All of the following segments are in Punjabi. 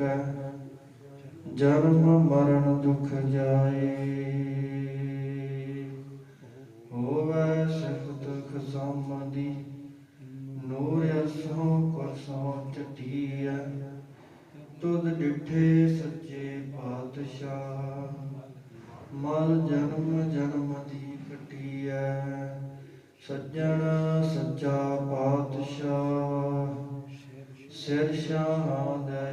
ਚੁਕੈ ਜਨਮ ਮਰਨ ਦੁਖ ਜਾਏ। ਹੋਵੇ ਸਿਫਤ ਖਸਮ ਦੀ ਨੂਰ ਅਸੋਂ ਕਰਸੋਂ ਚਟੀਐ। ਤੁਧ ਡਿਠੇ ਸੱਚੇ ਪਾਤਸ਼ਾਹ। ਮਲ ਜਨਮ ਜਨਮ ਦੀ ਕਟੀਐ ਸੱਜਣ ਸੱਚਾ ਪਾਤਸ਼ਾਹ। ਸਿਰ ਸ਼ਾਹਾਂ। ਦਾ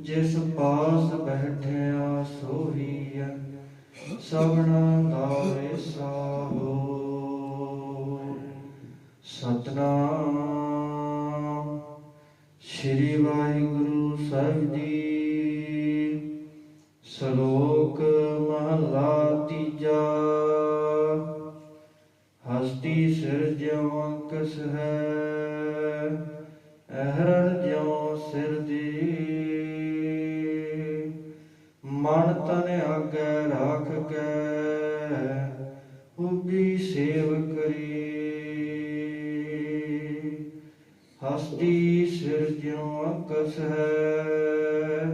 ਜਿਸ ਪਾਸ ਬੈਠਿਆ ਸੋਹੀਐ, ਸਭਨਾ ਦਾ ਵੇਸਾਹੋ ਸਤਨਾਮ ਸ੍ਰੀ ਵਾਹਿਗੁਰੂ ਸਾਹਿਬ ਜੀ। ਸ਼ਲੋਕ ਮਹਲਾ ਤੀਜਾ। ਹਸਤੀ ਸਿਰ ਜਿਉ ਅੰਕਸ ਹੈ, ਅਹਰਣ ਜਿਉ ਸਿਰ ਦੀ। ਮਨ ਤਨ ਆਗੇ ਰਾਖ ਕੇ ਉਬੀ ਸੇਵ ਕਰੀ ਹਸਤੀ ਸਿਰ ਜਿਉ ਅੰਕਸ ਹੈ,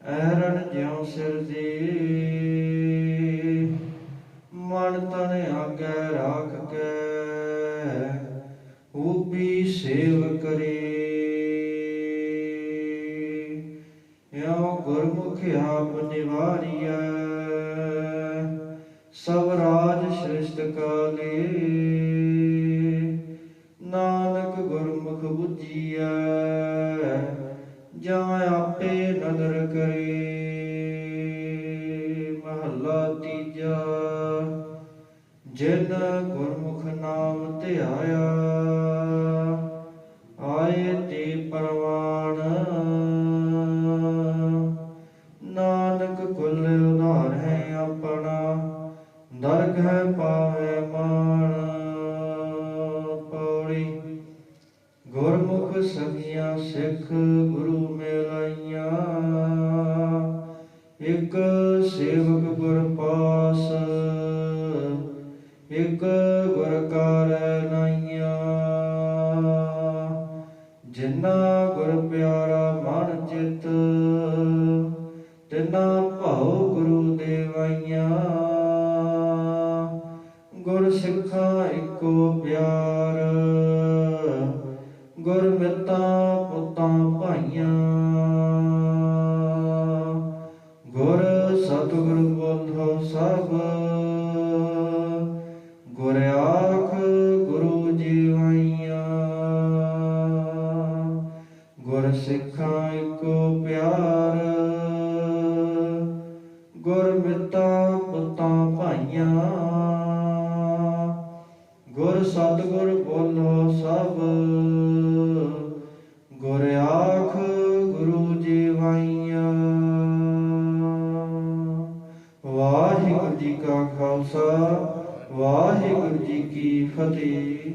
ਅਹਰਣ ਜਿਉ ਸਿਰ ਰਾਖ ਕੇ ਉਬੀ ਸੇਵ ਕਰੇ। ਯੋ ਗੁਰਮੁਖ ਆਪ ਨਿਵਾਰੀਐ, ਸਭ ਰਾਜ ਸ੍ਰਿਸ਼ਟ ਕਾਲੇ। ਨਾਨਕ ਗੁਰਮੁਖ ਬੁੱਝੀਐ, ਜਾਂ ਆਪੇ ਨਦਰ ਕਰੇ। ਜਿਨ ਗੁਰਮੁਖ ਨਾਮ ਧਿਆਇਆ, ਆਏ ਤੇ ਪਰਵਾਣ ਨਾਨਕ ਕੁਲ ਉਧਾਰ ਹੈ ਆਪਣਾ, ਨਰਕ ਹੈ ਪਾਵੇ ਮਾਣ। ਪੌੜੀ ਗੁਰਮੁਖ ਸਖੀਆਂ ਸਿੱਖ ਗੁਰੂ ਮਿਲਾਈਆਂ, ਇੱਕ ਇਕ ਗੁਰ ਕਰ ਜਿਨਾ ਗੁਰ ਪਿਆਰਾ ਮਨ ਚਿਤ, ਤਿਨਾ ਭਾਉ ਗੁਰੂ ਦੇਵਾਈਆਂ। ਗੁਰ ਸਿੱਖਾਂ ਇੱਕੋ ਪਿਆਰ, ਗੁਰ ਮਿੱਤਾ ਪੁੱਤਾਂ ਭਾਈਆਂ। ਗੁਰ ਸਤਿਗੁਰ ਬੋਧੋ ਸਭ ਸਤਿਗੁਰ ਬੋਲੋ ਸਭ। ਗੁਰ ਆਖ ਗੁਰੂ ਜੀਵਾਈਆਂ। ਵਾਹਿਗੁਰੂ ਜੀ ਕਾ ਖਾਲਸਾ, ਵਾਹਿਗੁਰੂ ਜੀ ਕੀ ਫਤਿਹ।